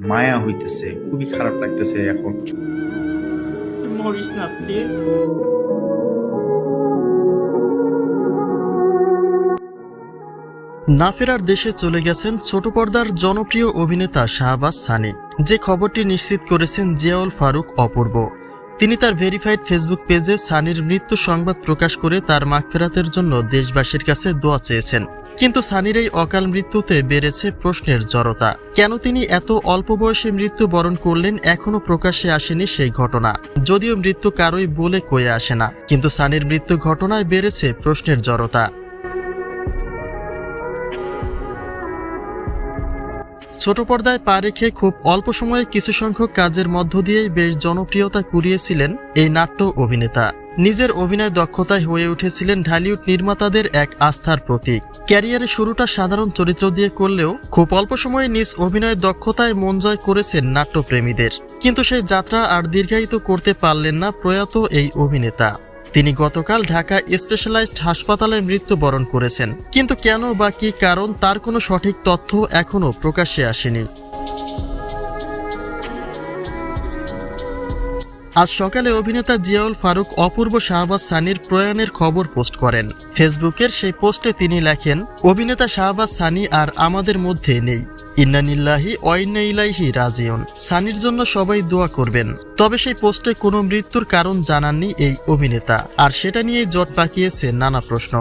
মায়া হইতেছে খুবই খারাপ লাগতেছে এখন। মরিস না প্লিজ। না ফেরার দেশে চলে গেছেন ছোট পর্দার জনপ্রিয় অভিনেতা শাহবাজ সানি। যে খবরটি নিশ্চিত করেছেন জিয়াউল ফারুক অপূর্ব। তিনি তার ভেরিফাইড ফেসবুক পেজে সানির মৃত্যু সংবাদ প্রকাশ করে তার মাগফেরাতের জন্য দেশবাসীর কাছে দোয়া চেয়েছেন। কিন্তু সানির এই অকাল মৃত্যুতে বেড়েছে প্রশ্নের জড়তা। কেন তিনি এত অল্প বয়সে মৃত্যু বরণ করলেন এখনও প্রকাশ্যে আসেনি সেই ঘটনা। যদিও মৃত্যু কারোই বলে কয়ে আসে না, কিন্তু সানির মৃত্যু ঘটনায় বেড়েছে প্রশ্নের জড়তা। ছোট পর্দায় পা রেখে খুব অল্প সময়ে কিছু সংখ্যক কাজের মধ্য দিয়েই বেশ জনপ্রিয়তা কুড়িয়েছিলেন এই নাট্য অভিনেতা। নিজের অভিনয় দক্ষতায় হয়ে উঠেছিলেন ঢালিউড নির্মাতাদের এক আস্থার প্রতীক। ক্যারিয়ারের শুরুটা সাধারণ চরিত্র দিয়ে করলেও খুব অল্প সময়ে নিজ অভিনয়ের দক্ষতায় মন জয় করেছেন নাট্যপ্রেমীদের। কিন্তু সেই যাত্রা আর দীর্ঘায়িত করতে পারলেন না প্রয়াত এই অভিনেতা। তিনি গতকাল ঢাকা স্পেশালাইজড হাসপাতালে মৃত্যুবরণ করেছেন। কিন্তু কেন বা কি কারণ তার কোনো সঠিক তথ্য এখনও প্রকাশ্যে আসেনি। আজ সকালে অভিনেতা জিয়াউল ফারুক অপূর্ব শাহবাজ সানির প্রয়াণের খবর পোস্ট করেন। ফেসবুকের সেই পোস্টে তিনি লেখেন, অভিনেতা শাহবাজ সানি আর আমাদের মধ্যে নেই। ইন্নানিল্লাহি অইনাইলাইহি রাজিউন। সানির জন্য সবাই দোয়া করবেন। তবে সেই পোস্টে কোনো মৃত্যুর কারণ জানাননি এই অভিনেতা। আর সেটা নিয়েই জট পাকিয়েছে নানা প্রশ্ন।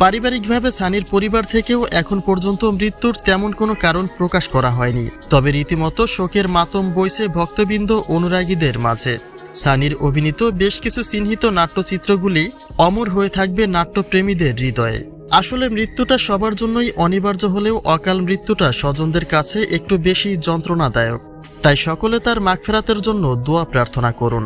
পারিবারিকভাবে সানির পরিবার থেকেও এখন পর্যন্ত মৃত্যুর তেমন কোনো কারণ প্রকাশ করা হয়নি। তবে রীতিমতো শোকের মাতম বইছে ভক্তবৃন্দ অনুরাগীদের মাঝে। সানির অভিনীত বেশ কিছু চিহ্নিত নাট্যচিত্রগুলি অমর হয়ে থাকবে নাট্যপ্রেমীদের হৃদয়ে। আসলে মৃত্যুটা সবার জন্যই অনিবার্য হলেও অকাল মৃত্যুটা স্বজনদের কাছে একটু বেশি যন্ত্রণাদায়ক। তাই সকলে তার মাগফেরাতের জন্য দোয়া প্রার্থনা করুন।